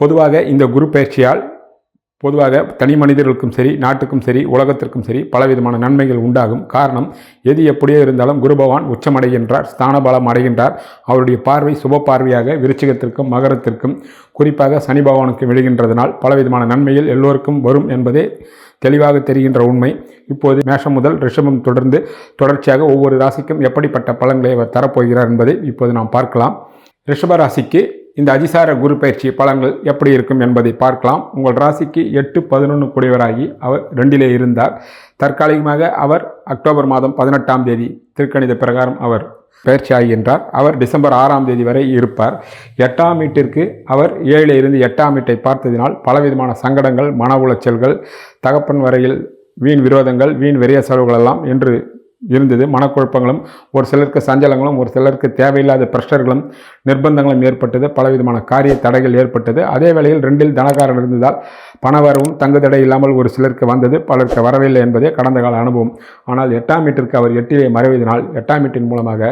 பொதுவாக இந்த குரு பயிற்சியால் பொதுவாக தனி மனிதர்களுக்கும் சரி நாட்டுக்கும் சரி உலகத்திற்கும் சரி பலவிதமான நன்மைகள் உண்டாகும். காரணம் எது எப்படியோ இருந்தாலும் குரு பகவான் உச்சமடைகின்றார் ஸ்தானபலம் அடைகின்றார். அவருடைய பார்வை சுப பார்வையாக விருச்சிகத்திற்கும் மகரத்திற்கும் குறிப்பாக சனி பகவானுக்கு விழுகின்றதனால் பலவிதமான நன்மைகள் எல்லோருக்கும் வரும் என்பதே தெளிவாக தெரிகின்ற உண்மை. இப்போது மேஷம் முதல் ரிஷபம் தொடர்ந்து தொடர்ச்சியாக ஒவ்வொரு ராசிக்கும் எப்படிப்பட்ட பலன்களை அவர் தரப்போகிறார் என்பதை இப்போது நாம் பார்க்கலாம். ரிஷப ராசிக்கு இந்த அதிசார குரு பயிற்சி பலன்கள் எப்படி இருக்கும் என்பதை பார்க்கலாம். உங்கள் ராசிக்கு எட்டு பதினொன்று கூடியவராகி அவர் ரெண்டிலே இருந்தார். தற்காலிகமாக அவர் அக்டோபர் மாதம் பதினெட்டாம் தேதி திருக்கணித பிரகாரம் அவர் பயிற்சி ஆகின்றார். அவர் டிசம்பர் ஆறாம் தேதி வரை இருப்பார். எட்டாம் வீட்டிற்கு அவர் ஏழில் இருந்து எட்டாம் வீட்டை பார்த்ததினால் பலவிதமான சங்கடங்கள் மன உளைச்சல்கள் தகப்பன் வரையில் வீண் விரோதங்கள் வீண் விரைய செலவுகள் எல்லாம் என்று இருந்தது. மனக்குழப்பங்களும் ஒரு சிலருக்கு சஞ்சலங்களும் ஒரு சிலருக்கு தேவையில்லாத பிரஷர்களும் நிர்பந்தங்களும் ஏற்பட்டது. பலவிதமான காரிய தடைகள் ஏற்பட்டது. அதே வேளையில் ரெண்டில் தனக்காரன் இருந்ததால் பணவரவும் தங்கு தடை இல்லாமல் ஒரு சிலருக்கு வந்தது. பலருக்கு வரவில்லை என்பதே கடந்த கால அனுபவம். ஆனால் எட்டாம் வீட்டிற்கு அவர் எட்டிலே மறைவதனால் எட்டாம் வீட்டின் மூலமாக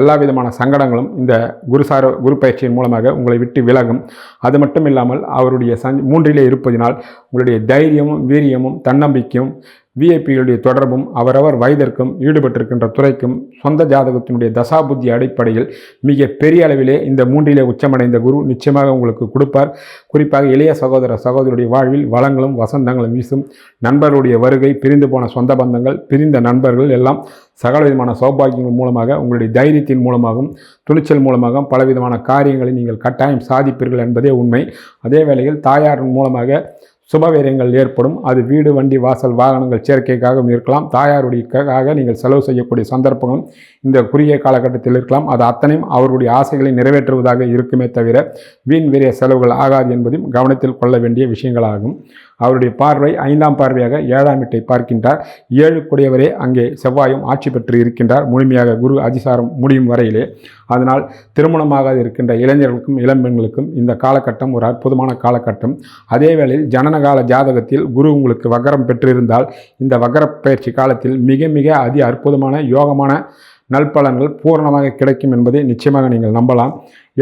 எல்லா விதமான சங்கடங்களும் இந்த குருசார குரு பயிற்சியின் மூலமாக உங்களை விட்டு விலகும். அது மட்டும் இல்லாமல் அவருடைய சஞ் மூன்றிலே இருப்பதினால் உங்களுடைய தைரியமும் வீரியமும் தன்னம்பிக்கையும் விஐபிகளுடைய தொடர்பும் அவரவர் வயதிற்கும் ஈடுபட்டிருக்கின்ற துறைக்கும் சொந்த ஜாதகத்தினுடைய தசாபுத்தி அடிப்படையில் மிக பெரிய அளவிலே இந்த மூன்றிலே உச்சமடைந்த குரு நிச்சயமாக உங்களுக்கு கொடுப்பார். குறிப்பாக இளைய சகோதர சகோதரியுடைய வாழ்வில் வளங்களும் வசந்தங்களும் வீசும். நண்பர்களுடைய வருகை பிரிந்து போன சொந்த பந்தங்கள் பிரிந்த நண்பர்கள் எல்லாம் சகல விதமான சௌபாகியங்கள் மூலமாக உங்களுடைய தைரியத்தின் மூலமாகவும் துணிச்சல் மூலமாகவும் பலவிதமான காரியங்களை நீங்கள் கட்டாயம் சாதிப்பீர்கள் என்பதே உண்மை. அதே வேளையில் தாயாரின் மூலமாக சுபவீரியங்கள் ஏற்படும். அது வீடு வண்டி வாசல் வாகனங்கள் சேர்க்கைக்காகவும் இருக்கலாம். தாயாருடையக்காக நீங்கள் செலவு செய்யக்கூடிய சந்தர்ப்பங்களும் இந்த குறுகிய காலகட்டத்தில் இருக்கலாம். அது அத்தனையும் அவருடைய ஆசைகளை நிறைவேற்றுவதாக இருக்குமே தவிர வீண் வீரிய செலவுகள் ஆகாது என்பதையும் கவனத்தில் கொள்ள வேண்டிய விஷயங்களாகும். அவருடைய பார்வை ஐந்தாம் பார்வையாக ஏழாம் வீட்டை பார்க்கின்றார். ஏழு கூடியவரே அங்கே செவ்வாயும் ஆட்சி பெற்று இருக்கின்றார். முழுமையாக குரு அதிசாரம் முடியும் வரையிலே. அதனால் திருமணமாக இருக்கின்ற இளைஞர்களுக்கும் இளம்பெண்களுக்கும் இந்த காலகட்டம் ஒரு அற்புதமான காலகட்டம். அதே வேளையில் ஜனன கால ஜாதகத்தில் குரு உங்களுக்கு வக்கரம் பெற்றிருந்தால் இந்த வக்கர பயிற்சி காலத்தில் மிக மிக அதி அற்புதமான யோகமான நல்பலன்கள் பூரணமாக கிடைக்கும் என்பதை நிச்சயமாக நீங்கள் நம்பலாம்.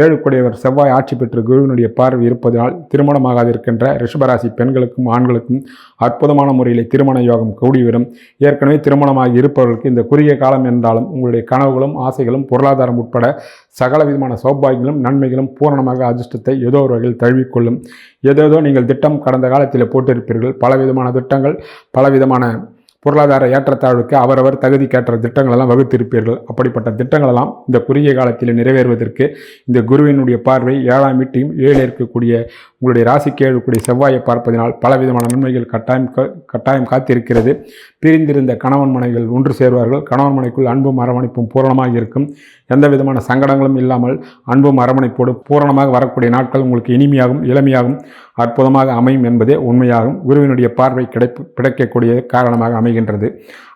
ஏழுக்குடையவர் செவ்வாய் ஆட்சி பெற்று குருவினுடைய பார்வை இருப்பதனால் திருமணமாகாது இருக்கின்ற ரிஷபராசி பெண்களுக்கும் ஆண்களுக்கும் அற்புதமான முறையில் திருமண யோகம் கூடிவரும். ஏற்கனவே திருமணமாகி இருப்பவர்களுக்கு இந்த குறுகிய காலம் என்றாலும் உங்களுடைய கனவுகளும் ஆசைகளும் பொருளாதாரம் உட்பட சகல விதமான சௌபாகியங்களும் நன்மைகளும் பூரணமாக அதிர்ஷ்டத்தை ஏதோ ஒரு வகையில் தழுவிக்கொள்ளும். ஏதேதோ நீங்கள் திட்டம் கடந்த காலத்தில் போட்டிருப்பீர்கள். பலவிதமான திட்டங்கள் பலவிதமான பொருளாதார ஏற்றத்தாழ்வுக்கு அவரவர் தகுதிக்கேற்ற திட்டங்களெல்லாம் வகுத்திருப்பீர்கள். அப்படிப்பட்ட திட்டங்களெல்லாம் இந்த குறுகிய காலத்தில் நிறைவேறுவதற்கு இந்த குருவினுடைய பார்வை ஏழாம் வீட்டையும் ஏழு இருக்கக்கூடிய உங்களுடைய ராசிக்கு ஏழக்கூடிய செவ்வாயை பார்ப்பதனால் பலவிதமான நன்மைகள் கட்டாயம் கட்டாயம் காத்திருக்கிறது. பிரிந்திருந்த கணவன் மனைகள் ஒன்று சேர்வார்கள். கணவன் மனைக்குள் அன்பும் அரவணைப்பும் பூரணமாக இருக்கும். எந்த விதமான சங்கடங்களும் இல்லாமல் அன்பும் அரவணைப்போடு பூரணமாக வரக்கூடிய நாட்கள் உங்களுக்கு இனிமையாகும் இளமையாகும் அற்புதமாக அமையும் என்பதே உண்மையாகும். குருவினுடைய பார்வை கிடைப்பு கிடைக்கக்கூடிய காரணமாக அமைகின்றது.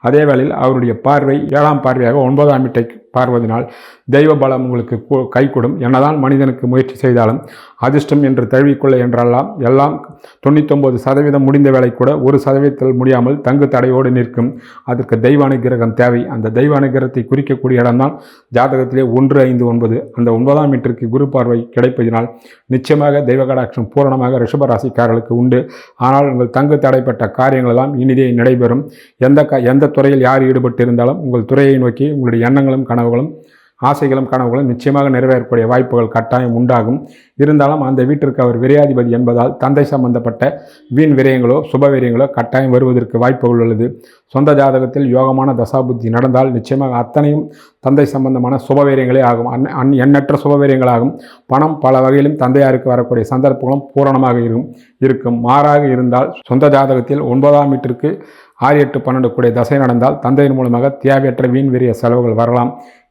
அதே வேளையில் அவருடைய பார்வை ஏழாம் பார்வையாக ஒன்பதாம் வீட்டை பார்வதினால் தெய்வ பலம் உங்களுக்கு கைகூடும். என்னதான் மனிதனுக்கு முயற்சி செய்தாலும் அதிர்ஷ்டம் என்று தழுவிக்கொள்ள என்றெல்லாம் எல்லாம் தொண்ணூத்தொம்பது சதவீதம் முடிந்த வேலை கூட ஒரு சதவீதத்தில் முடியாமல் தங்கு தடையோடு நிற்கும். அதற்கு தெய்வ அனுகிரகம் தேவை. அந்த தெய்வ அனுகிரகத்தை குறிக்கக்கூடிய இடம்தான் ஜாதகத்திலே ஒன்று ஐந்து ஒன்பது. அந்த ஒன்பதாம் மீட்டருக்கு குரு பார்வை கிடைப்பதினால் நிச்சயமாக தெய்வ கடாட்சம் பூரணமாக ரிஷபராசிக்காரர்களுக்கு உண்டு. ஆனால் உங்கள் தங்கு தடைப்பட்ட காரியங்களெல்லாம் இனிதே நடைபெறும். எந்த க எந்த துறையில் யார் ஈடுபட்டு இருந்தாலும் உங்கள் துறையை நோக்கி உங்களுடைய எண்ணங்களும் கனவுகளும் ஆசைகளும் கனவுகளும் நிச்சயமாக நிறைவேறக்கூடிய வாய்ப்புகள் கட்டாயம் உண்டாகும். இருந்தாலும் அந்த வீட்டிற்கு அவர் விரையாதிபதி என்பதால் தந்தை சம்பந்தப்பட்ட வீண் விரயங்களோ சுப விரயங்களோ கட்டாயம் வருவதற்கு வாய்ப்புகள் உள்ளது. சொந்த ஜாதகத்தில் யோகமான தசாபுத்தி நடந்தால் நிச்சயமாக அத்தனையும் தந்தை சம்பந்தமான சுபவீரியங்களே ஆகும். அன் அன் எண்ணற்ற சுபவீரியங்களாகும் பணம் பல வகையிலும் தந்தையாருக்கு வரக்கூடிய சந்தர்ப்பங்களும் பூரணமாக இருக்கும். இருக்கும். மாறாக இருந்தால் சொந்த ஜாதகத்தில் ஒன்பதாம் வீட்டிற்கு ஆறு எட்டு பன்னெண்டு கூடிய தசை நடந்தால் தந்தையின் மூலமாக தேவையற்ற வீண் வெறிய செலவுகள் வரலாம்.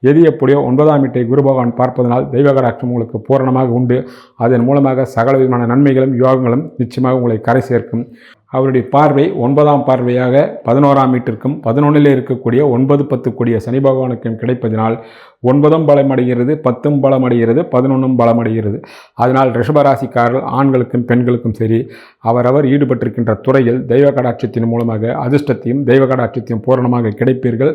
எது எப்படியோ ஒன்பதாம் வீட்டை குரு பகவான் பார்ப்பதனால் தெய்வகராட்சம் உங்களுக்கு பூரணமாக உண்டு. அதன் மூலமாக சகல விதமான நன்மைகளும் யோகங்களும் நிச்சயமாக உங்களை கரை சேர்க்கும். அவருடைய பார்வை ஒன்பதாம் பார்வையாக பதினோராம் வீட்டிற்கும் பதினொன்றில் இருக்கக்கூடிய ஒன்பது பத்து கூடிய சனி பகவானுக்கும் கிடைப்பதனால் ஒன்பதும் பலமடைகிறது பத்தும் பலமடைகிறது பதினொன்றும் பலமடைகிறது அதனால் ரிஷபராசிக்காரர்கள் ஆண்களுக்கும் பெண்களுக்கும் சரி அவரவர் ஈடுபட்டிருக்கின்ற துறையில் தெய்வ கடாட்சத்தின் மூலமாக அதிர்ஷ்டத்தையும் தெய்வ கடாட்சத்தையும் பூரணமாக கிடைப்பீர்கள்.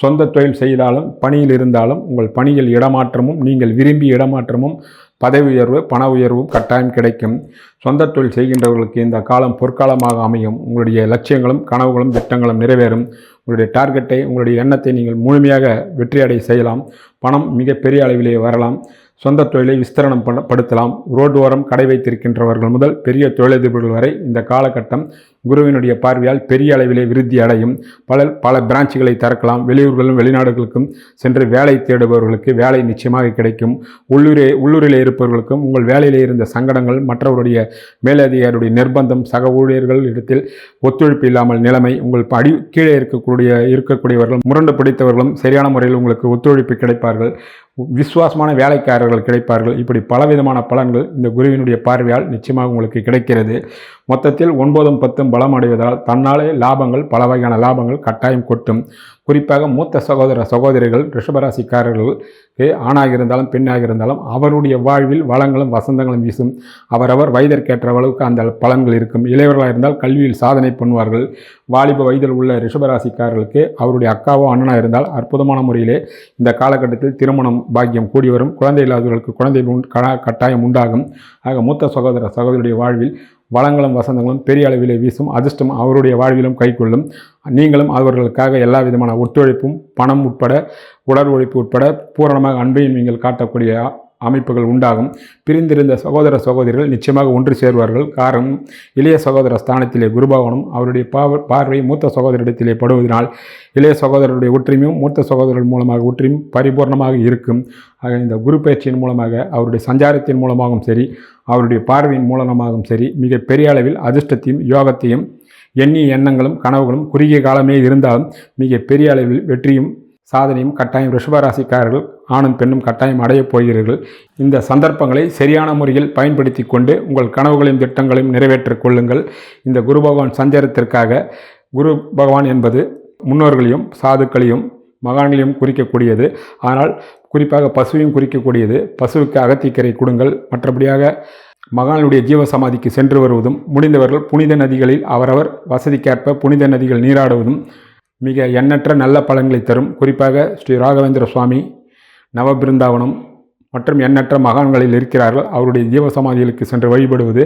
சொந்த தொழில் செய்தாலும் பணியில் இருந்தாலும் உங்கள் பணியில் இடமாற்றமும் நீங்கள் விரும்பி இடமாற்றமும் பதவி உயர்வு பண உயர்வும் கட்டாயம் கிடைக்கும். சொந்த தொழில் செய்கின்றவர்களுக்கு இந்த காலம் பொற்காலமாக அமையும். உங்களுடைய லட்சியங்களும் கனவுகளும் திட்டங்களும் நிறைவேறும். உங்களுடைய டார்கெட்டை உங்களுடைய எண்ணத்தை நீங்கள் முழுமையாக வெற்றியடை செய்யலாம். பணம் மிகப்பெரிய அளவிலே வரலாம். சொந்த தொழிலை விஸ்தரணம் படுத்தலாம். ரோடு ஓரம் கடை வைத்திருக்கின்றவர்கள் முதல் பெரிய தொழிலதிபர்கள் வரை இந்த காலகட்டம் குருவினுடைய பார்வையால் பெரிய அளவிலே விருத்தி அடையும். பல பல பிரான்ச்சுகளை திறக்கலாம். வெளியூர்களும் வெளிநாடுகளுக்கும் சென்று வேலை தேடுபவர்களுக்கு வேலை நிச்சயமாக கிடைக்கும். உள்ளூரே உள்ளூரில் இருப்பவர்களுக்கும் உங்கள் வேலையிலே இருந்த சங்கடங்கள் மற்றவருடைய மேலதிகாரியுடைய நிர்பந்தம் சக ஊழியர்கள் இடத்தில் ஒத்துழைப்பு இல்லாமல் நிலைமை உங்கள் அடி கீழே இருக்கக்கூடிய இருக்கக்கூடியவர்கள் முரண்டு பிடித்தவர்களும் சரியான முறையில் உங்களுக்கு ஒத்துழைப்பு கிடைப்பார்கள். விசுவாசமான வேலைக்காரர்கள் கிடைப்பார்கள். இப்படி பலவிதமான பலன்கள் இந்த குருவினுடைய பார்வையால் நிச்சயமாக உங்களுக்கு கிடைக்கிறது. மொத்தத்தில் ஒன்பதும் பத்தும் பலம் அடைவதால் தன்னாலே லாபங்கள் பல வகையான லாபங்கள் கட்டாயம் கொட்டும். குறிப்பாக மூத்த சகோதர சகோதரிகள் ரிஷபராசிக்காரர்களுக்கு ஆணாக இருந்தாலும் பெண்ணாக இருந்தாலும் அவருடைய வாழ்வில் வளங்களும் வசந்தங்களும் வீசும். அவரவர் வயதிற்கேற்ற அளவுக்கு அந்த பலன்கள் இருக்கும். இளையவர்களாக இருந்தால் கல்வியில் சாதனை பண்ணுவார்கள். வாலிப வயதில் உள்ள ரிஷபராசிக்காரர்களுக்கு அவருடைய அக்காவோ அண்ணனாக இருந்தால் அற்புதமான முறையிலே இந்த காலகட்டத்தில் திருமணம் பாக்கியம் கூடி வரும் குழந்தை இல்லாதவர்களுக்கு குழந்தை உண்- க- கட்டாயம் உண்டாகும். ஆக மூத்த சகோதர சகோதரியுடைய வாழ்வில் வளங்களும் வசந்தங்களும் பெரிய அளவிலே வீசும் அதிர்ஷ்டம் அவருடைய வாழ்விலும் கைக்கொள்ளும் நீங்களும் அவர்களுக்காக எல்லா விதமான ஒத்துழைப்பும் பணம் உட்பட உடல் உழைப்பு உட்பட பூரணமாக அன்பையும் நீங்கள் காட்டக்கூடிய அமைப்புகள் உண்டாகும். பிரிந்திருந்த சகோதர சகோதரிகள் நிச்சயமாக ஒன்று சேருவார்கள். காரணம் இளைய சகோதர ஸ்தானத்திலே குருபவனும் அவருடைய பார்வை மூத்த சகோதரிடத்திலே படுவதனால் இளைய சகோதரருடைய ஒற்றுமையும் மூத்த சகோதரர் மூலமாக ஒற்றுமையும் பரிபூர்ணமாக இருக்கும். ஆக இந்த குரு பயிற்சியின் மூலமாக அவருடைய சஞ்சாரத்தின் மூலமாகவும் சரி அவருடைய பார்வையின் மூலமாகவும் சரி மிக பெரிய அளவில் அதிர்ஷ்டத்தையும் யோகத்தையும் எண்ணிய எண்ணங்களும் கனவுகளும் குறுகிய காலமே இருந்தாலும் மிக பெரிய அளவில் வெற்றியும் சாதனையும் கட்டாயம் ரிஷபராசிக்காரர்கள் ஆணும் பெண்ணும் கட்டாயம் அடையப் போகிறீர்கள். இந்த சந்தர்ப்பங்களை சரியான முறையில் பயன்படுத்தி கொண்டு உங்கள் கனவுகளையும் திட்டங்களையும் நிறைவேற்றிக் கொள்ளுங்கள். இந்த குரு பகவான் சஞ்சாரத்திற்காக குரு பகவான் என்பது முன்னோர்களையும் சாதுக்களையும் மகான்களையும் குறிக்கக்கூடியது. ஆனால் குறிப்பாக பசுவையும் குறிக்கக்கூடியது. பசுவுக்கு அகத்திக்கரை கொடுங்கள். மற்றபடியாக மகானுடைய ஜீவ சமாதிக்கு சென்று வருவதும் முடிந்தவர்கள் புனித நதிகளில் அவரவர் வசதிக்கேற்ப புனித நதிகள் நீராடுவதும் மிக எண்ணற்ற நல்ல பலன்களை தரும். குறிப்பாக ஸ்ரீ ராகவேந்திர சுவாமி நவபிருந்தாவனம் மற்றும் எண்ணற்ற மகான்களில் இருக்கிறார்கள். அவருடைய ஜீவ சமாதிகளுக்கு சென்று வழிபடுவது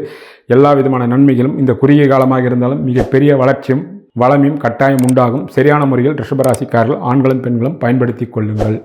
எல்லா விதமான நன்மைகளும் இந்த குறுகிய காலமாக இருந்தாலும் மிகப்பெரிய வளர்ச்சியும் வளமையும் கட்டாயம் உண்டாகும். சரியான முறையில் ரிஷபராசிக்காரர்கள் ஆண்களும் பெண்களும் பயன்படுத்திக் கொள்ளுங்கள்.